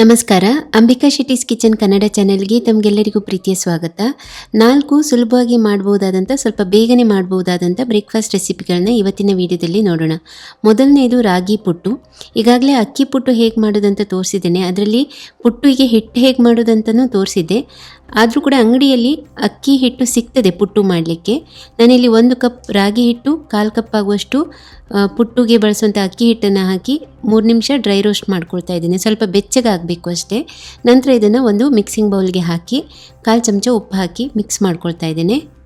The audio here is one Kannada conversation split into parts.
ನಮಸ್ಕಾರ, ಅಂಬಿಕಾ ಶೆಟ್ಟೀಸ್ ಕಿಚನ್ ಕನ್ನಡ ಚಾನೆಲ್ಗೆ ತಮಗೆಲ್ಲರಿಗೂ ಪ್ರೀತಿಯ ಸ್ವಾಗತ. ನಾಲ್ಕು ಸುಲಭವಾಗಿ ಮಾಡಬಹುದಾದಂಥ ಸ್ವಲ್ಪ ಬೇಗನೆ ಮಾಡಬಹುದಾದಂಥ ಬ್ರೇಕ್ಫಾಸ್ಟ್ ರೆಸಿಪಿಗಳನ್ನ ಇವತ್ತಿನ ವಿಡಿಯೋದಲ್ಲಿ ನೋಡೋಣ. ಮೊದಲನೇದು ರಾಗಿ ಪುಟ್ಟು. ಈಗಾಗಲೇ ಅಕ್ಕಿ ಪುಟ್ಟು ಹೇಗೆ ಮಾಡೋದಂತ ತೋರಿಸಿದ್ದೇನೆ. ಅದರಲ್ಲಿ ಪುಟ್ಟಿಗೆ ಹಿಟ್ಟು ಹೇಗೆ ಮಾಡೋದಂತನೂ ತೋರಿಸಿದ್ದೆ. ಆದರೂ ಕೂಡ ಅಂಗಡಿಯಲ್ಲಿ ಅಕ್ಕಿ ಹಿಟ್ಟು ಸಿಗ್ತದೆ ಪುಟ್ಟು ಮಾಡಲಿಕ್ಕೆ. ನಾನಿಲ್ಲಿ ಒಂದು ಕಪ್ ರಾಗಿ ಹಿಟ್ಟು, ಕಾಲು ಕಪ್ ಆಗುವಷ್ಟು ಪುಟ್ಟುಗೆ ಬಳಸುವಂಥ ಅಕ್ಕಿ ಹಿಟ್ಟನ್ನು ಹಾಕಿ ಮೂರು ನಿಮಿಷ ಡ್ರೈ ರೋಸ್ಟ್ ಮಾಡ್ಕೊಳ್ತಾ ಇದ್ದೀನಿ. ಸ್ವಲ್ಪ ಬೆಚ್ಚಗಾಗಬೇಕು ಅಷ್ಟೇ. ನಂತರ ಇದನ್ನು ಒಂದು ಮಿಕ್ಸಿಂಗ್ ಬೌಲ್ಗೆ ಹಾಕಿ, ಕಾಲು ಚಮಚ ಉಪ್ಪು ಹಾಕಿ ಮಿಕ್ಸ್ ಮಾಡ್ಕೊಳ್ತಾ ಇದ್ದೇನೆ.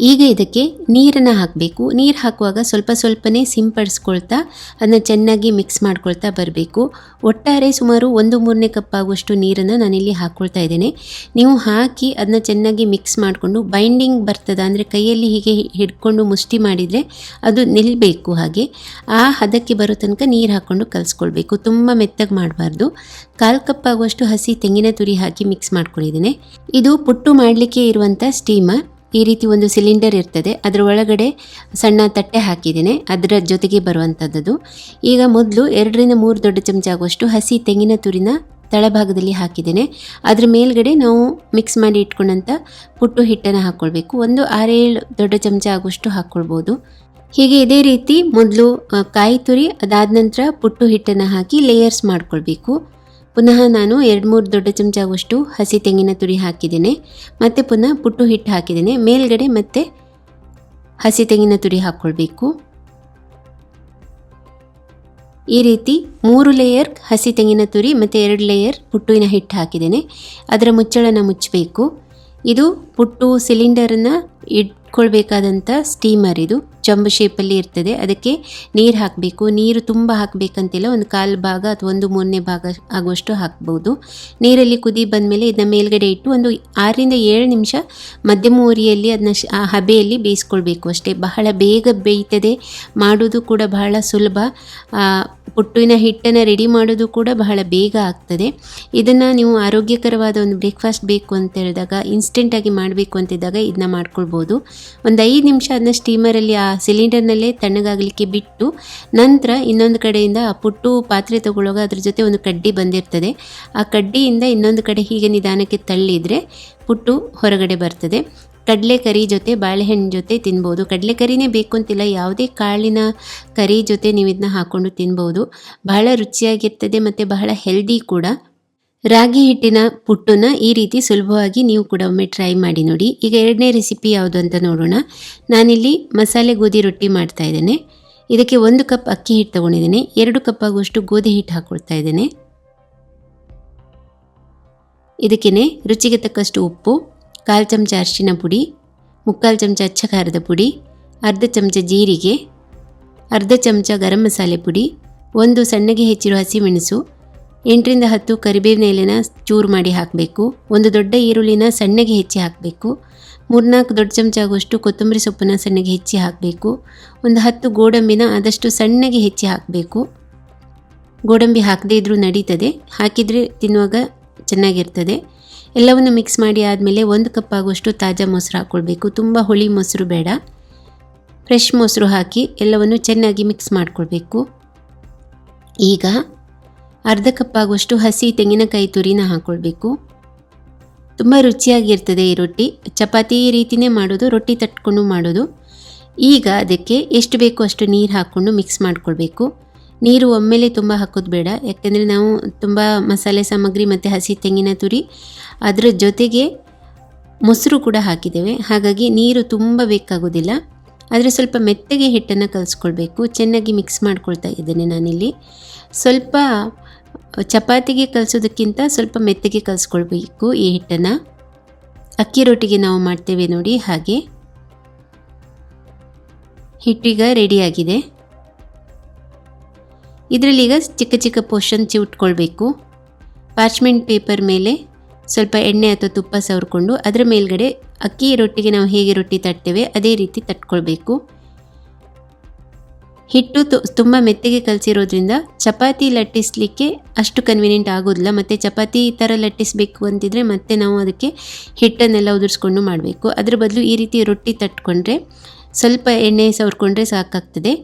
ಈಗ ಇದಕ್ಕೆ ನೀರನ್ನು ಹಾಕಬೇಕು. ನೀರು ಹಾಕುವಾಗ ಸ್ವಲ್ಪ ಸ್ವಲ್ಪನೇ ಸಿಂಪಡಿಸ್ಕೊಳ್ತಾ ಅದನ್ನ ಚೆನ್ನಾಗಿ ಮಿಕ್ಸ್ ಮಾಡ್ಕೊಳ್ತಾ ಬರಬೇಕು. ಒಟ್ಟಾರೆ ಸುಮಾರು ಒಂದು ಮೂರನೇ ಕಪ್ ಆಗುವಷ್ಟು ನೀರನ್ನು ನಾನಿಲ್ಲಿ ಹಾಕ್ಕೊಳ್ತಾ ಇದ್ದೇನೆ. ನೀವು ಹಾಕಿ ಅದನ್ನ ಚೆನ್ನಾಗಿ ಮಿಕ್ಸ್ ಮಾಡಿಕೊಂಡು ಬೈಂಡಿಂಗ್ ಬರ್ತದ ಅಂದರೆ ಕೈಯಲ್ಲಿ ಹೀಗೆ ಹಿಡ್ಕೊಂಡು ಮುಷ್ಟಿ ಮಾಡಿದರೆ ಅದು ನಿಲ್ಲಬೇಕು ಹಾಗೆ. ಆ ಹದಕ್ಕೆ ಬರೋ ತನಕ ನೀರು ಹಾಕ್ಕೊಂಡು ಕಲಿಸ್ಕೊಳ್ಬೇಕು. ತುಂಬ ಮೆತ್ತಗೆ ಮಾಡಬಾರ್ದು. ಕಾಲು ಕಪ್ ಆಗುವಷ್ಟು ಹಸಿ ತೆಂಗಿನ ತುರಿ ಹಾಕಿ ಮಿಕ್ಸ್ ಮಾಡ್ಕೊಂಡಿದ್ದೇನೆ. ಇದು ಪುಟ್ಟು ಮಾಡಲಿಕ್ಕೆ ಇರುವಂಥ ಸ್ಟೀಮರ್ ಈ ರೀತಿ ಒಂದು ಸಿಲಿಂಡರ್ ಇರ್ತದೆ. ಅದರ ಒಳಗಡೆ ಸಣ್ಣ ತಟ್ಟೆ ಹಾಕಿದ್ದೇನೆ. ಅದರ ಜೊತೆಗೆ ಬರುವಂಥದ್ದು ಈಗ ಮೊದಲು ಎರಡರಿಂದ ಮೂರು ದೊಡ್ಡ ಚಮಚ ಆಗುವಷ್ಟು ಹಸಿ ತೆಂಗಿನ ತುರಿನ ತಳಭಾಗದಲ್ಲಿ ಹಾಕಿದ್ದೇನೆ. ಅದರ ಮೇಲ್ಗಡೆ ನಾವು ಮಿಕ್ಸ್ ಮಾಡಿ ಇಟ್ಕೊಂಡಂಥ ಪುಟ್ಟು ಹಿಟ್ಟನ್ನು ಹಾಕ್ಕೊಳ್ಬೇಕು ಒಂದು ಆರೇಳು ದೊಡ್ಡ ಚಮಚ ಆಗುವಷ್ಟು ಹಾಕ್ಕೊಳ್ಬೋದು ಹೀಗೆ ಇದೇ ರೀತಿ ಮೊದಲು ಕಾಯಿ ತುರಿ ಅದಾದ ನಂತರ ಪುಟ್ಟು ಹಿಟ್ಟನ್ನು ಹಾಕಿ ಲೇಯರ್ಸ್ ಮಾಡ್ಕೊಳ್ಬೇಕು. ಪುನಃ ನಾನು ಎರಡು ಮೂರು ದೊಡ್ಡ ಚಮಚ ಹಸಿ ತೆಂಗಿನ ತುರಿ ಹಾಕಿದ್ದೇನೆ, ಮತ್ತು ಪುನಃ ಪುಟ್ಟು ಹಿಟ್ಟು ಹಾಕಿದ್ದೇನೆ. ಮೇಲ್ಗಡೆ ಮತ್ತೆ ಹಸಿ ತೆಂಗಿನ ತುರಿ ಹಾಕ್ಕೊಳ್ಬೇಕು ಈ ರೀತಿ ಮೂರು ಲೇಯರ್ ಹಸಿ ತೆಂಗಿನ ತುರಿ ಮತ್ತು ಎರಡು ಲೇಯರ್ ಪುಟ್ಟುವಿನ ಹಿಟ್ಟು ಹಾಕಿದ್ದೇನೆ. ಅದರ ಮುಚ್ಚಳನ ಮುಚ್ಚಬೇಕು. ಇದು ಪುಟ್ಟು ಸಿಲಿಂಡರನ್ನು ಇಟ್ಕೊಳ್ಬೇಕಾದಂಥ ಸ್ಟೀಮರ್ ಇದು. ಚಂಬು ಶೇಪಲ್ಲಿ ಇರ್ತದೆ. ಅದಕ್ಕೆ ನೀರು ಹಾಕಬೇಕು. ನೀರು ತುಂಬ ಹಾಕಬೇಕಂತಿಲ್ಲ. ಒಂದು ಕಾಲು ಭಾಗ ಅಥವಾ ಒಂದು ಮೂರನೇ ಭಾಗ ಆಗುವಷ್ಟು ಹಾಕ್ಬೋದು. ನೀರಲ್ಲಿ ಕುದಿ ಬಂದಮೇಲೆ ಇದನ್ನ ಮೇಲ್ಗಡೆ ಇಟ್ಟು ಒಂದು ಆರರಿಂದ ಏಳು ನಿಮಿಷ ಮಧ್ಯಮ ಉರಿಯಲ್ಲಿ ಅದನ್ನ ಆ ಹಬೆಯಲ್ಲಿ ಬೇಯಿಸ್ಕೊಳ್ಬೇಕು ಅಷ್ಟೇ. ಬಹಳ ಬೇಗ ಬೇಯ್ತದೆ. ಮಾಡೋದು ಕೂಡ ಬಹಳ ಸುಲಭ. ಪುಟ್ಟಿನ ಹಿಟ್ಟನ್ನು ರೆಡಿ ಮಾಡೋದು ಕೂಡ ಬಹಳ ಬೇಗ ಆಗ್ತದೆ. ಇದನ್ನು ನೀವು ಆರೋಗ್ಯಕರವಾದ ಒಂದು ಬ್ರೇಕ್ಫಾಸ್ಟ್ ಬೇಕು ಅಂತ ಹೇಳಿದಾಗ ಇನ್ಸ್ಟೆಂಟಾಗಿ ಮಾಡಬೇಕು ಅಂತಿದ್ದಾಗ ಇದನ್ನ ಮಾಡ್ಕೊಳ್ಬೋದು. ಒಂದು ಐದು ನಿಮಿಷ ಅದನ್ನ ಸ್ಟೀಮರಲ್ಲಿ ಆ ಸಿಲಿಂಡರ್ನಲ್ಲೇ ತಣ್ಣಗಾಗಲಿಕ್ಕೆ ಬಿಟ್ಟು ನಂತರ ಇನ್ನೊಂದು ಕಡೆಯಿಂದ ಆ ಪುಟ್ಟು ಪಾತ್ರೆ ತಗೊಳ್ಳುವಾಗ ಅದ್ರ ಜೊತೆ ಒಂದು ಕಡ್ಡಿ ಬಂದಿರ್ತದೆ. ಆ ಕಡ್ಡಿಯಿಂದ ಇನ್ನೊಂದು ಕಡೆ ಹೀಗೆ ನಿಧಾನಕ್ಕೆ ತಳ್ಳಿದರೆ ಪುಟ್ಟು ಹೊರಗಡೆ ಬರ್ತದೆ. ಕಡಲೆಕರಿ ಜೊತೆ ಬಾಳೆಹಣ್ಣು ಜೊತೆ ತಿನ್ಬೋದು. ಕಡಲೆಕರಿನೇ ಬೇಕು ಅಂತಿಲ್ಲ. ಯಾವುದೇ ಕಾಳಿನ ಕರಿ ಜೊತೆ ನೀವು ಇದನ್ನ ಹಾಕ್ಕೊಂಡು ತಿನ್ಬೋದು. ಬಹಳ ರುಚಿಯಾಗಿರ್ತದೆ ಮತ್ತು ಬಹಳ ಹೆಲ್ದಿ ಕೂಡ. ರಾಗಿ ಹಿಟ್ಟಿನ ಪುಟ್ಟನ್ನು ಈ ರೀತಿ ಸುಲಭವಾಗಿ ನೀವು ಕೂಡ ಒಮ್ಮೆ ಟ್ರೈ ಮಾಡಿ ನೋಡಿ. ಈಗ ಎರಡನೇ ರೆಸಿಪಿ ಯಾವುದು ಅಂತ ನೋಡೋಣ. ನಾನಿಲ್ಲಿ ಮಸಾಲೆ ಗೋಧಿ ರೊಟ್ಟಿ ಮಾಡ್ತಾ ಇದ್ದೇನೆ. ಇದಕ್ಕೆ ಒಂದು ಕಪ್ ಅಕ್ಕಿ ಹಿಟ್ಟು ತಗೊಂಡಿದ್ದೇನೆ. ಎರಡು ಕಪ್ ಆಗುವಷ್ಟು ಗೋಧಿ ಹಿಟ್ಟು ಹಾಕ್ಕೊಳ್ತಾ ಇದ್ದೇನೆ. ಇದಕ್ಕೇನೆ ರುಚಿಗೆ ತಕ್ಕಷ್ಟು ಉಪ್ಪು. ಕಾಲು ಚಮಚ ಅರಿಶಿನ ಪುಡಿ, ಮುಕ್ಕಾಲು ಚಮಚ ಅಚ್ಚ ಖಾರದ ಪುಡಿ, ಅರ್ಧ ಚಮಚ ಜೀರಿಗೆ, ಅರ್ಧ ಚಮಚ ಗರಂ ಮಸಾಲೆ ಪುಡಿ, ಒಂದು ಸಣ್ಣಗೆ ಹೆಚ್ಚಿರುವ ಹಸಿಮೆಣಸು, ಎಂಟರಿಂದ ಹತ್ತು ಕರಿಬೇವಿನ ಎಲೆನ ಚೂರು ಮಾಡಿ ಹಾಕಬೇಕು, ಒಂದು ದೊಡ್ಡ ಈರುಳ್ಳಿನ ಸಣ್ಣಗೆ ಹೆಚ್ಚಿ ಹಾಕಬೇಕು, ಮೂರ್ನಾಲ್ಕು ದೊಡ್ಡ ಚಮಚ ಆಗುವಷ್ಟು ಕೊತ್ತಂಬರಿ ಸೊಪ್ಪನ್ನ ಸಣ್ಣಗೆ ಹೆಚ್ಚಿ ಹಾಕಬೇಕು, ಒಂದು ಹತ್ತು ಗೋಡಂಬಿನ ಆದಷ್ಟು ಸಣ್ಣಗೆ ಹೆಚ್ಚಿ ಹಾಕಬೇಕು. ಗೋಡಂಬಿ ಹಾಕದೇ ಇದ್ದರೂ ನಡೀತದೆ, ಹಾಕಿದರೆ ತಿನ್ನುವಾಗ ಚೆನ್ನಾಗಿರ್ತದೆ. ಎಲ್ಲವನ್ನು ಮಿಕ್ಸ್ ಮಾಡಿ ಆದಮೇಲೆ ಒಂದು ಕಪ್ ಆಗುವಷ್ಟು ತಾಜಾ ಮೊಸರು ಹಾಕ್ಕೊಳ್ಬೇಕು ತುಂಬ ಹುಳಿ ಮೊಸರು ಬೇಡ. ಫ್ರೆಶ್ ಮೊಸರು ಹಾಕಿ ಎಲ್ಲವನ್ನು ಚೆನ್ನಾಗಿ ಮಿಕ್ಸ್ ಮಾಡಿಕೊಳ್ಬೇಕು. ಈಗ ಅರ್ಧ ಕಪ್ ಆಗುವಷ್ಟು ಹಸಿ ತೆಂಗಿನಕಾಯಿ ತುರಿನ ಹಾಕ್ಕೊಳ್ಬೇಕು ತುಂಬ ರುಚಿಯಾಗಿರ್ತದೆ ಈ ರೊಟ್ಟಿ. ಚಪಾತಿ ರೀತಿಯೇ ಮಾಡೋದು, ರೊಟ್ಟಿ ತಟ್ಕೊಂಡು ಮಾಡೋದು. ಈಗ ಅದಕ್ಕೆ ಎಷ್ಟು ಬೇಕೋ ಅಷ್ಟು ನೀರು ಹಾಕ್ಕೊಂಡು ಮಿಕ್ಸ್ ಮಾಡ್ಕೊಳ್ಬೇಕು. ನೀರು ಒಮ್ಮೆಲೆ ತುಂಬ ಹಾಕೋದು ಬೇಡ. ಯಾಕೆಂದರೆ ನಾವು ತುಂಬ ಮಸಾಲೆ, ಸಾಮಗ್ರಿ ಮತ್ತು ಹಸಿ ತೆಂಗಿನ ತುರಿ ಅದರ ಜೊತೆಗೆ ಮೊಸರು ಕೂಡ ಹಾಕಿದ್ದೇವೆ. ಹಾಗಾಗಿ ನೀರು ತುಂಬ ಬೇಕಾಗೋದಿಲ್ಲ. ಆದರೆ ಸ್ವಲ್ಪ ಮೆತ್ತಗೆ ಹಿಟ್ಟನ್ನು ಕಲಿಸ್ಕೊಳ್ಬೇಕು. ಚೆನ್ನಾಗಿ ಮಿಕ್ಸ್ ಮಾಡ್ಕೊಳ್ತಾ ಇದ್ದೇನೆ ನಾನಿಲ್ಲಿ. ಸ್ವಲ್ಪ ಚಪಾತಿಗೆ ಕಲಿಸೋದಕ್ಕಿಂತ ಸ್ವಲ್ಪ ಮೆತ್ತಗೆ ಕಲಿಸ್ಕೊಳ್ಬೇಕು ಈ ಹಿಟ್ಟನ್ನು. ಅಕ್ಕಿ ರೊಟ್ಟಿಗೆ ನಾವು ಮಾಡ್ತೇವೆ ನೋಡಿ ಹಾಗೆ. ಹಿಟ್ಟೀಗ ರೆಡಿಯಾಗಿದೆ ಇದರಲ್ಲಿ ಈಗ ಚಿಕ್ಕ ಚಿಕ್ಕ ಪೋರ್ಷನ್ ಚಿವುಟ್ಕೊಳ್ಬೇಕು ಪಾರ್ಚ್ಮೆಂಟ್ ಪೇಪರ್ ಮೇಲೆ ಸ್ವಲ್ಪ ಎಣ್ಣೆ ಅಥವಾ ತುಪ್ಪ ಸವರ್ಕೊಂಡು ಅದರ ಮೇಲ್ಗಡೆ ಅಕ್ಕಿ ರೊಟ್ಟಿಗೆ ನಾವು ಹೇಗೆ ರೊಟ್ಟಿ ತಟ್ತೇವೆ ಅದೇ ರೀತಿ ತಟ್ಕೊಳ್ಬೇಕು. ಹಿಟ್ಟು ತುಂಬ ಮೆತ್ತಗೆ ಕಲಸಿರೋದ್ರಿಂದ ಚಪಾತಿ ಲಟ್ಟಿಸ್ಲಿಕ್ಕೆ ಅಷ್ಟು ಕನ್ವೀನಿಯೆಂಟ್ ಆಗೋದಿಲ್ಲ, ಮತ್ತು ಚಪಾತಿ ಥರ ಲಟ್ಟಿಸಬೇಕು ಅಂತಿದ್ರೆ ಮತ್ತೆ ನಾವು ಅದಕ್ಕೆ ಹಿಟ್ಟನ್ನೆಲ್ಲ ಉದುರಿಸ್ಕೊಂಡು ಮಾಡಬೇಕು. ಅದ್ರ ಬದಲು ಈ ರೀತಿ ರೊಟ್ಟಿ ತಟ್ಕೊಂಡ್ರೆ ಸ್ವಲ್ಪ ಎಣ್ಣೆ ಸವರ್ಕೊಂಡ್ರೆ ಸಾಕಾಗ್ತದೆ.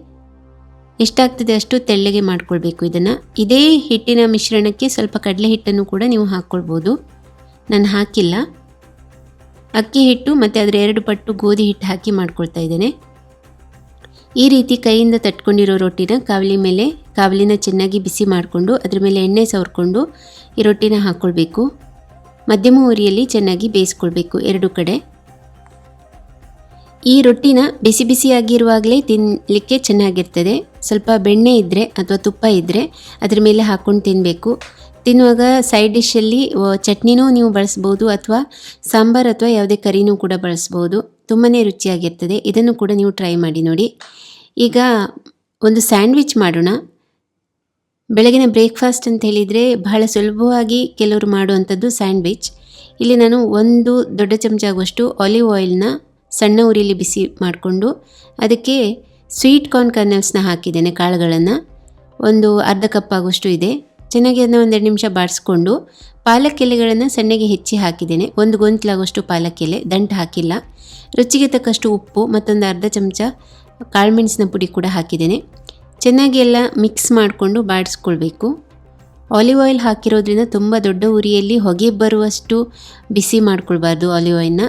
ಎಷ್ಟಾಗ್ತದೆ ಅಷ್ಟು ತೆಳ್ಳಗೆ ಮಾಡ್ಕೊಳ್ಬೇಕು ಇದನ್ನು. ಇದೇ ಹಿಟ್ಟಿನ ಮಿಶ್ರಣಕ್ಕೆ ಸ್ವಲ್ಪ ಕಡಲೆ ಹಿಟ್ಟನ್ನು ಕೂಡ ನೀವು ಹಾಕ್ಕೊಳ್ಬೋದು ನಾನು ಹಾಕಿಲ್ಲ. ಅಕ್ಕಿ ಹಿಟ್ಟು ಮತ್ತು ಅದರ ಎರಡು ಪಟ್ಟು ಗೋಧಿ ಹಿಟ್ಟು ಹಾಕಿ ಮಾಡ್ಕೊಳ್ತಾ ಇದ್ದೇನೆ. ಈ ರೀತಿ ಕೈಯಿಂದ ತಟ್ಕೊಂಡಿರೋ ರೊಟ್ಟಿನ ಕಾವಲಿ ಮೇಲೆ, ಕಾವಲಿನ ಚೆನ್ನಾಗಿ ಬಿಸಿ ಮಾಡಿಕೊಂಡು, ಅದ್ರ ಮೇಲೆ ಎಣ್ಣೆ ಸವರ್ಕೊಂಡು ಈ ರೊಟ್ಟಿನ ಹಾಕ್ಕೊಳ್ಬೇಕು ಮಧ್ಯಮ ಉರಿಯಲ್ಲಿ ಚೆನ್ನಾಗಿ ಬೇಯಿಸ್ಕೊಳ್ಬೇಕು ಎರಡು ಕಡೆ. ಈ ರೊಟ್ಟಿನ ಬಿಸಿ ಬಿಸಿಯಾಗಿರುವಾಗಲೇ ತಿನ್ನಲಿಕ್ಕೆ ಚೆನ್ನಾಗಿರ್ತದೆ. ಸ್ವಲ್ಪ ಬೆಣ್ಣೆ ಇದ್ದರೆ ಅಥವಾ ತುಪ್ಪ ಇದ್ದರೆ ಅದ್ರ ಮೇಲೆ ಹಾಕ್ಕೊಂಡು ತಿನ್ನಬೇಕು ತಿನ್ನುವಾಗ ಸೈಡ್ ಡಿಶಲ್ಲಿ ಚಟ್ನಿನೂ ನೀವು ಬಳಸ್ಬೋದು ಅಥವಾ ಸಾಂಬಾರ್ ಅಥವಾ ಯಾವುದೇ ಕರಿನೂ ಕೂಡ ಬಳಸ್ಬೋದು. ತುಂಬಾ ರುಚಿಯಾಗಿರ್ತದೆ. ಇದನ್ನು ಕೂಡ ನೀವು ಟ್ರೈ ಮಾಡಿ ನೋಡಿ. ಈಗ ಒಂದು ಸ್ಯಾಂಡ್ವಿಚ್ ಮಾಡೋಣ. ಬೆಳಗಿನ ಬ್ರೇಕ್ಫಾಸ್ಟ್ ಅಂತ ಹೇಳಿದರೆ ಬಹಳ ಸುಲಭವಾಗಿ ಕೆಲವರು ಮಾಡುವಂಥದ್ದು ಸ್ಯಾಂಡ್ವಿಚ್. ಇಲ್ಲಿ ನಾನು ಒಂದು ದೊಡ್ಡ ಚಮಚ ಆಗುವಷ್ಟು ಆಲಿವ್ ಆಯಿಲ್ನ ಸಣ್ಣ ಉರಿಯಲ್ಲಿ ಬಿಸಿ ಮಾಡಿಕೊಂಡು ಅದಕ್ಕೆ ಸ್ವೀಟ್ ಕಾರ್ನ್ ಕರ್ನಲ್ಸ್ನ ಹಾಕಿದ್ದೇನೆ ಕಾಳುಗಳನ್ನು. ಒಂದು ಅರ್ಧ ಕಪ್ ಆಗುವಷ್ಟು ಇದೆ. ಚೆನ್ನಾಗಿ ಅದನ್ನ ಒಂದೆರಡು ನಿಮಿಷ ಬಾಡಿಸ್ಕೊಂಡು ಪಾಲಕ್ ಎಲೆಗಳನ್ನು ಸಣ್ಣಗೆ ಹೆಚ್ಚಿ ಹಾಕಿದ್ದೇನೆ. ಒಂದು ಗೊಂತಲಾಗುವಷ್ಟು ಪಾಲಕ್ ಎಲೆ ದಂಟು ಹಾಕಿಲ್ಲ. ರುಚಿಗೆ ತಕ್ಕಷ್ಟು ಉಪ್ಪು ಮತ್ತೊಂದು ಅರ್ಧ ಚಮಚ ಕಾಳುಮೆಣಸಿನ ಪುಡಿ ಕೂಡ ಹಾಕಿದ್ದೇನೆ. ಚೆನ್ನಾಗಿ ಎಲ್ಲ ಮಿಕ್ಸ್ ಮಾಡಿಕೊಂಡು ಬಾಡಿಸ್ಕೊಳ್ಬೇಕು ಆಲಿವ್ ಆಯಿಲ್ ಹಾಕಿರೋದ್ರಿಂದ ತುಂಬ ದೊಡ್ಡ ಉರಿಯಲ್ಲಿ ಹೊಗೆ ಬರುವಷ್ಟು ಬಿಸಿ ಮಾಡ್ಕೊಳ್ಬಾರ್ದು ಆಲಿವ್ ಆಯಿಲ್ನ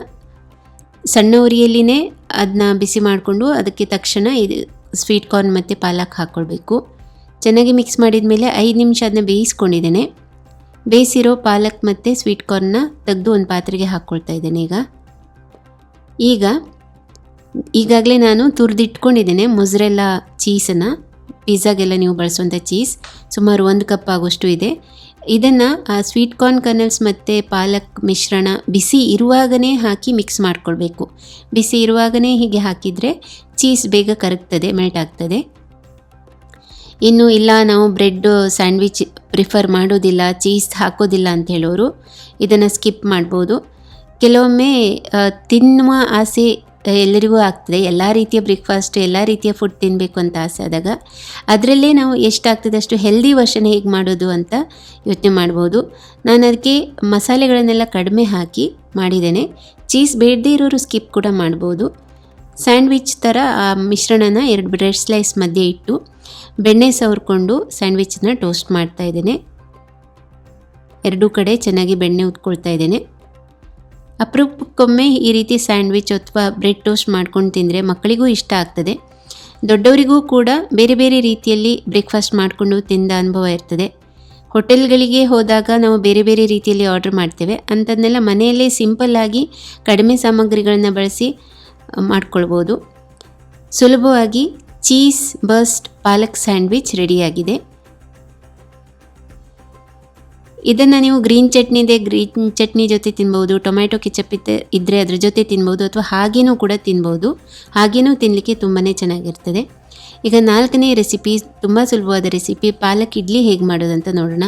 ಸಣ್ಣ ಉರಿಯಲ್ಲಿನೇ ಅದನ್ನ ಬಿಸಿ ಮಾಡಿಕೊಂಡು ಅದಕ್ಕೆ ತಕ್ಷಣ ಇದು ಸ್ವೀಟ್ ಕಾರ್ನ್ ಮತ್ತು ಪಾಲಕ್ ಹಾಕ್ಕೊಳ್ಬೇಕು ಚೆನ್ನಾಗಿ ಮಿಕ್ಸ್ ಮಾಡಿದ ಮೇಲೆ ಐದು ನಿಮಿಷ ಅದನ್ನ ಬೇಯಿಸ್ಕೊಂಡಿದ್ದೇನೆ. ಬೇಯಿಸಿರೋ ಪಾಲಕ್ ಮತ್ತು ಸ್ವೀಟ್ ಕಾರ್ನ್ನ ತೆಗೆದು ಒಂದು ಪಾತ್ರೆಗೆ ಹಾಕ್ಕೊಳ್ತಾ ಇದ್ದೇನೆ ಈಗ. ಈಗ, ಈಗಾಗಲೇ ನಾನು ತುರಿದಿಟ್ಕೊಂಡಿದ್ದೇನೆ ಮೊಸರೆಲ್ಲ ಚೀಸನ್ನು ಪಿಜ್ಜಾಗೆಲ್ಲ ನೀವು ಬಳಸುವಂಥ ಚೀಸ್ ಸುಮಾರು ಒಂದು ಕಪ್ ಆಗೋಷ್ಟು ಇದೆ. ಇದನ್ನು ಸ್ವೀಟ್ ಕಾರ್ನ್ ಕರ್ನಲ್ಸ್ ಮತ್ತು ಪಾಲಕ್ ಮಿಶ್ರಣ ಬಿಸಿ ಇರುವಾಗಲೇ ಹಾಕಿ ಮಿಕ್ಸ್ ಮಾಡ್ಕೊಳ್ಬೇಕು. ಬಿಸಿ ಇರುವಾಗಲೇ ಹೀಗೆ ಹಾಕಿದರೆ ಚೀಸ್ ಬೇಗ ಕರಗ್ತದೆ ಮೆಲ್ಟ್ ಆಗ್ತದೆ. ಇನ್ನು ಇಲ್ಲ, ನಾವು ಬ್ರೆಡ್ ಸ್ಯಾಂಡ್ವಿಚ್ ಪ್ರಿಫರ್ ಮಾಡೋದಿಲ್ಲ ಚೀಸ್ ಹಾಕೋದಿಲ್ಲ ಅಂತ ಹೇಳೋರು. ಇದನ್ನು ಸ್ಕಿಪ್ ಮಾಡ್ಬೋದು. ಕೆಲವೊಮ್ಮೆ ತಿನ್ನುವ ಆಸೆ ಎಲ್ಲರಿಗೂ ಆಗ್ತದೆ. ಎಲ್ಲ ರೀತಿಯ ಬ್ರೇಕ್ಫಾಸ್ಟ್ ಎಲ್ಲ ರೀತಿಯ ಫುಡ್ ತಿನ್ನಬೇಕು ಅಂತ ಆಸೆ ಆದಾಗ ಅದರಲ್ಲೇ ನಾವು ಎಷ್ಟಾಗ್ತದೆ ಅಷ್ಟು ಹೆಲ್ದಿ ವರ್ಷನ್ ಹೇಗೆ ಮಾಡೋದು ಅಂತ ಯೋಚನೆ ಮಾಡ್ಬೋದು. ನಾನು ಅದಕ್ಕೆ ಮಸಾಲೆಗಳನ್ನೆಲ್ಲ ಕಡಿಮೆ ಹಾಕಿ ಮಾಡಿದ್ದೇನೆ. ಚೀಸ್ ಬೇಡದೇ ಇರೋರು ಸ್ಕಿಪ್ ಕೂಡ ಮಾಡ್ಬೋದು. ಸ್ಯಾಂಡ್ವಿಚ್ ಥರ ಆ, ಮಿಶ್ರಣನ ಎರಡು ಬ್ರೆಡ್ ಸ್ಲೈಸ್ ಮಧ್ಯೆ ಇಟ್ಟು ಬೆಣ್ಣೆ ಸವರ್ಕೊಂಡು ಸ್ಯಾಂಡ್ವಿಚ್ನ ಟೋಸ್ಟ್ ಮಾಡ್ತಾ ಇದ್ದೇನೆ. ಎರಡೂ ಕಡೆ ಚೆನ್ನಾಗಿ ಬೆಣ್ಣೆ ಉತ್ಕೊಳ್ತಾ ಇದ್ದೇನೆ. ಅಪರೂಪಕ್ಕೊಮ್ಮೆ ಈ ರೀತಿ ಸ್ಯಾಂಡ್ವಿಚ್ ಅಥವಾ ಬ್ರೆಡ್ ಟೋಸ್ಟ್ ಮಾಡ್ಕೊಂಡು ತಿಂದರೆ ಮಕ್ಕಳಿಗೂ ಇಷ್ಟ ಆಗ್ತದೆ. ದೊಡ್ಡವರಿಗೂ ಕೂಡ ಬೇರೆ ಬೇರೆ ರೀತಿಯಲ್ಲಿ ಬ್ರೇಕ್ಫಾಸ್ಟ್ ಮಾಡಿಕೊಂಡು ತಿಂದ ಅನುಭವ ಇರ್ತದೆ. ಹೋಟೆಲ್ಗಳಿಗೆ ಹೋದಾಗ ನಾವು ಬೇರೆ ಬೇರೆ ರೀತಿಯಲ್ಲಿ ಆರ್ಡರ್ ಮಾಡ್ತೇವೆ. ಅಂಥದ್ದನ್ನೆಲ್ಲ ಮನೆಯಲ್ಲೇ ಸಿಂಪಲ್ಲಾಗಿ ಕಡಿಮೆ ಸಾಮಗ್ರಿಗಳನ್ನು ಬಳಸಿ ಮಾಡ್ಕೊಳ್ಬೋದು. ಸುಲಭವಾಗಿ ಚೀಸ್, ಬಸ್ಟ್, ಪಾಲಕ್ ಸ್ಯಾಂಡ್ವಿಚ್ ರೆಡಿಯಾಗಿದೆ. ಇದನ್ನು ನೀವು ಗ್ರೀನ್ ಚಟ್ನಿ ಇದೆ ಗ್ರೀನ್ ಚಟ್ನಿ ಜೊತೆ ತಿನ್ಬೋದು ಟೊಮ್ಯಾಟೊ ಕೆಚಪ್ ಇದ್ದ ಇದ್ದರೆ ಅದ್ರ ಜೊತೆ ತಿನ್ಬೋದು ಅಥವಾ ಹಾಗೇನೂ ಕೂಡ ತಿನ್ಬೋದು ಹಾಗೇನೂ ತಿನ್ನಲಿಕ್ಕೆ ತುಂಬಾ ಚೆನ್ನಾಗಿರ್ತದೆ. ಈಗ ನಾಲ್ಕನೇ ರೆಸಿಪಿ ತುಂಬ ಸುಲಭವಾದ ರೆಸಿಪಿ ಪಾಲಕ್ ಇಡ್ಲಿ ಹೇಗೆ ಮಾಡೋದಂತ ನೋಡೋಣ.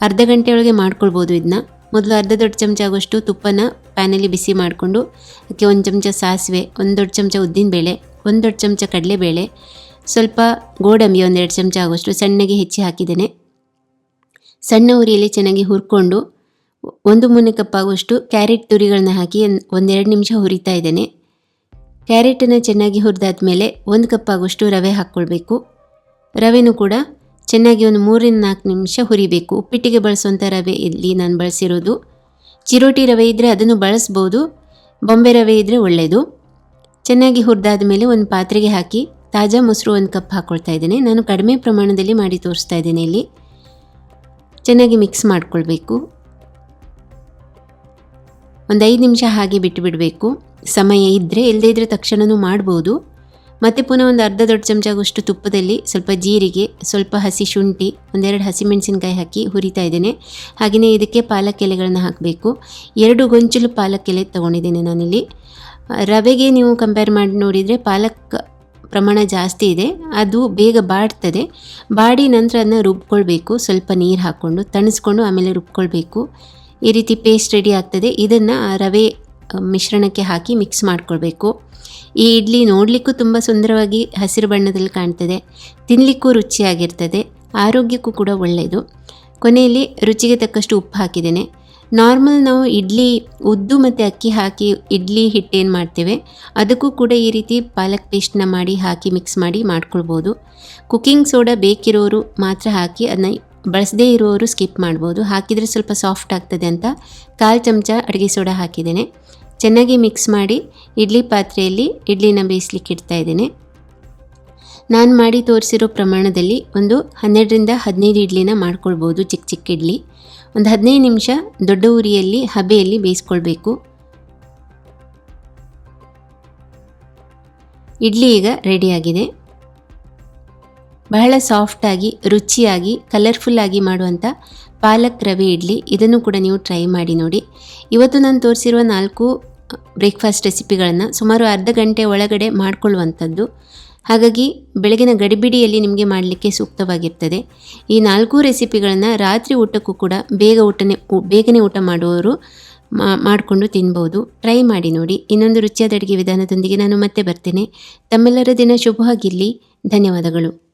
ಅರ್ಧ ಗಂಟೆಯೊಳಗೆ ಮಾಡ್ಕೊಳ್ಬೋದು ಇದನ್ನ ಮೊದಲು ಅರ್ಧ ದೊಡ್ಡ ಚಮಚ ಆಗುವಷ್ಟು ತುಪ್ಪನ ಪ್ಯಾನಲ್ಲಿ ಬಿಸಿ ಮಾಡಿಕೊಂಡು, ಅದಕ್ಕೆ ಒಂದು ಚಮಚ ಸಾಸಿವೆ, ಒಂದು ದೊಡ್ಡ ಚಮಚ ಉದ್ದಿನಬೇಳೆ, ಒಂದು ದೊಡ್ಡ ಚಮಚ ಕಡಲೆಬೇಳೆ, ಸ್ವಲ್ಪ ಗೋಡಂಬಿ ಒಂದೆರಡು ಚಮಚ ಆಗುವಷ್ಟು ಸಣ್ಣಗೆ ಹೆಚ್ಚಿ ಹಾಕಿದ್ದೇನೆ. ಸಣ್ಣ ಉರಿಯಲ್ಲಿ ಚೆನ್ನಾಗಿ ಹುರ್ಕೊಂಡು ಒಂದು ಮೂನೆ ಕಪ್ ಆಗುವಷ್ಟು ಕ್ಯಾರೆಟ್ ತುರಿಗಳನ್ನ ಹಾಕಿ ಒಂದ್- ಒಂದೆರಡು ನಿಮಿಷ ಹುರಿತಾ ಇದ್ದೇನೆ. ಕ್ಯಾರೆಟನ್ನು ಚೆನ್ನಾಗಿ ಹುರಿದಾದ ಮೇಲೆ ಒಂದು ಕಪ್ ಆಗುವಷ್ಟು ರವೆ ಹಾಕ್ಕೊಳ್ಬೇಕು. ರವೆನೂ ಕೂಡ ಚೆನ್ನಾಗಿ ಒಂದು ಮೂರಿಂದ ನಾಲ್ಕು ನಿಮಿಷ ಹುರಿಬೇಕು. ಉಪ್ಪಿಟ್ಟಿಗೆ ಬಳಸುವಂಥ ರವೆ ಇಲ್ಲಿ ನಾನು ಬಳಸಿರೋದು. ಚಿರೋಟಿ ರವೆ ಇದ್ದರೆ ಅದನ್ನು ಬಳಸ್ಬೋದು. ಬೊಂಬೆ ರವೆ ಇದ್ದರೆ ಒಳ್ಳೆಯದು ಚೆನ್ನಾಗಿ ಹುರಿದಾದ ಮೇಲೆ ಒಂದು ಪಾತ್ರೆಗೆ ಹಾಕಿ ತಾಜಾ ಮೊಸರು ಒಂದು ಕಪ್ ಹಾಕ್ಕೊಳ್ತಾ ಇದ್ದೇನೆ. ನಾನು ಕಡಿಮೆ ಪ್ರಮಾಣದಲ್ಲಿ ಮಾಡಿ ತೋರಿಸ್ತಾ ಇದ್ದೇನೆ ಇಲ್ಲಿ. ಚೆನ್ನಾಗಿ ಮಿಕ್ಸ್ ಮಾಡ್ಕೊಳ್ಬೇಕು. ಒಂದು ಐದು ನಿಮಿಷ ಹಾಗೆ ಬಿಟ್ಟು ಬಿಡಬೇಕು. ಸಮಯ ಇದ್ದರೆ ಇಲ್ಲದೇ ಇದ್ದರೆ ತಕ್ಷಣವೂ ಮಾಡ್ಬೋದು. ಮತ್ತು ಪುನಃ ಒಂದು ಅರ್ಧ ದೊಡ್ಡ ಚಮಚ ಆಗುವಷ್ಟು ತುಪ್ಪದಲ್ಲಿ ಸ್ವಲ್ಪ ಜೀರಿಗೆ, ಸ್ವಲ್ಪ ಹಸಿ ಶುಂಠಿ, ಒಂದೆರಡು ಹಸಿಮೆಣಸಿನ್ಕಾಯಿ ಹಾಕಿ ಹುರಿತಾ ಇದ್ದೇನೆ. ಹಾಗೆಯೇ ಇದಕ್ಕೆ ಪಾಲಕ್ ಎಲೆಗಳನ್ನು ಹಾಕಬೇಕು. ಎರಡು ಗೊಂಚಲು ಪಾಲಕ್ ಎಲೆ ತೊಗೊಂಡಿದ್ದೇನೆ ನಾನಿಲ್ಲಿ. ರವೆಗೆ ನೀವು ಕಂಪೇರ್ ಮಾಡಿ ನೋಡಿದರೆ ಪಾಲಕ್ ಪ್ರಮಾಣ ಜಾಸ್ತಿ ಇದೆ. ಅದು ಬೇಗ ಬಾಡ್ತದೆ. ಬಾಡಿ ನಂತರ ಅದನ್ನ ರುಬ್ಕೊಳ್ಬೇಕು. ಸ್ವಲ್ಪ ನೀರು ಹಾಕ್ಕೊಂಡು ತಣಿಸ್ಕೊಂಡು ಆಮೇಲೆ ರುಬ್ಕೊಳ್ಬೇಕು. ಈ ರೀತಿ ಪೇಸ್ಟ್ ರೆಡಿ ಆಗ್ತದೆ. ಇದನ್ನು ರವೆ ಮಿಶ್ರಣಕ್ಕೆ ಹಾಕಿ ಮಿಕ್ಸ್ ಮಾಡ್ಕೊಳ್ಬೇಕು. ಈ ಇಡ್ಲಿ ನೋಡಲಿಕ್ಕೂ ತುಂಬ ಸುಂದರವಾಗಿ ಹಸಿರು ಬಣ್ಣದಲ್ಲಿ ಕಾಣ್ತದೆ. ತಿನ್ನಲಿಕ್ಕೂ ರುಚಿಯಾಗಿರ್ತದೆ. ಆರೋಗ್ಯಕ್ಕೂ ಕೂಡ ಒಳ್ಳೆಯದು ಕೊನೆಯಲ್ಲಿ ರುಚಿಗೆ ತಕ್ಕಷ್ಟು ಉಪ್ಪು ಹಾಕಿದ್ದೇನೆ. ನಾರ್ಮಲ್ ನಾವು ಇಡ್ಲಿ, ಉದ್ದು ಮತ್ತು ಅಕ್ಕಿ ಹಾಕಿ ಇಡ್ಲಿ ಹಿಟ್ಟೇನು ಮಾಡ್ತೇವೆ, ಅದಕ್ಕೂ ಕೂಡ ಈ ರೀತಿ ಪಾಲಕ್ ಪೇಸ್ಟ್ನ ಮಾಡಿ ಹಾಕಿ ಮಿಕ್ಸ್ ಮಾಡಿ ಮಾಡ್ಕೊಳ್ಬೋದು. ಕುಕ್ಕಿಂಗ್ ಸೋಡಾ ಬೇಕಿರೋರು ಮಾತ್ರ ಹಾಕಿ ಅದನ್ನ ಬಳಸದೇ ಇರೋರು ಸ್ಕಿಪ್ ಮಾಡ್ಬೋದು. ಹಾಕಿದರೆ ಸ್ವಲ್ಪ ಸಾಫ್ಟ್ ಆಗ್ತದೆ ಅಂತ ಕಾಲು ಚಮಚ ಅಡುಗೆ ಸೋಡಾ ಹಾಕಿದ್ದೇನೆ. ಚೆನ್ನಾಗಿ ಮಿಕ್ಸ್ ಮಾಡಿ ಇಡ್ಲಿ ಪಾತ್ರೆಯಲ್ಲಿ ಇಡ್ಲಿನ ಬೇಯಿಸ್ಲಿಕ್ಕೆ ಇಡ್ತಾ ಇದ್ದೇನೆ. ನಾನು ಮಾಡಿ ತೋರಿಸಿರೋ ಪ್ರಮಾಣದಲ್ಲಿ ಒಂದು ಹನ್ನೆರಡರಿಂದ ಹದಿನೈದು ಇಡ್ಲಿನ ಮಾಡ್ಕೊಳ್ಬೋದು ಚಿಕ್ಕ ಚಿಕ್ಕ ಇಡ್ಲಿ. ಒಂದು ಹದಿನೈದು ನಿಮಿಷ ದೊಡ್ಡ ಉರಿಯಲ್ಲಿ ಹಬೆಯಲ್ಲಿ ಬೇಯಿಸ್ಕೊಳ್ಬೇಕು. ಇಡ್ಲಿ ಈಗ ರೆಡಿಯಾಗಿದೆ ಬಹಳ ಸಾಫ್ಟಾಗಿ ರುಚಿಯಾಗಿ ಕಲರ್ಫುಲ್ಲಾಗಿ ಮಾಡುವಂಥ ಪಾಲಕ್ ರವೆ ಇಡ್ಲಿ. ಇದನ್ನು ಕೂಡ ನೀವು ಟ್ರೈ ಮಾಡಿ ನೋಡಿ. ಇವತ್ತು ನಾನು ತೋರಿಸಿರುವ ನಾಲ್ಕು ಬ್ರೇಕ್ಫಾಸ್ಟ್ ರೆಸಿಪಿಗಳನ್ನು ಸುಮಾರು ಅರ್ಧ ಗಂಟೆ ಒಳಗಡೆ ಮಾಡಿಕೊಳ್ಳುವಂಥದ್ದು. ಹಾಗಾಗಿ ಬೆಳಗಿನ ಗಡಿಬಿಡಿಯಲ್ಲಿ ನಿಮಗೆ ಮಾಡಲಿಕ್ಕೆ ಸೂಕ್ತವಾಗಿರ್ತದೆ. ಈ ನಾಲ್ಕು ರೆಸಿಪಿಗಳನ್ನು ರಾತ್ರಿ ಊಟಕ್ಕೂ ಕೂಡ ಬೇಗ ಊಟನೆ ಬೇಗನೆ ಊಟ ಮಾಡುವವರು ಮಾಡಿಕೊಂಡು ತಿನ್ಬೋದು. ಟ್ರೈ ಮಾಡಿ ನೋಡಿ. ಇನ್ನೊಂದು ರುಚಿಯಾದ ಅಡುಗೆ ವಿಧಾನದೊಂದಿಗೆ ನಾನು ಮತ್ತೆ ಬರ್ತೇನೆ. ತಮ್ಮೆಲ್ಲರ ದಿನ ಶುಭವಾಗಿರಲಿ ಧನ್ಯವಾದಗಳು.